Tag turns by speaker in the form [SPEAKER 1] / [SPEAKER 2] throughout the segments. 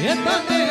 [SPEAKER 1] હે
[SPEAKER 2] તને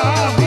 [SPEAKER 1] Oh.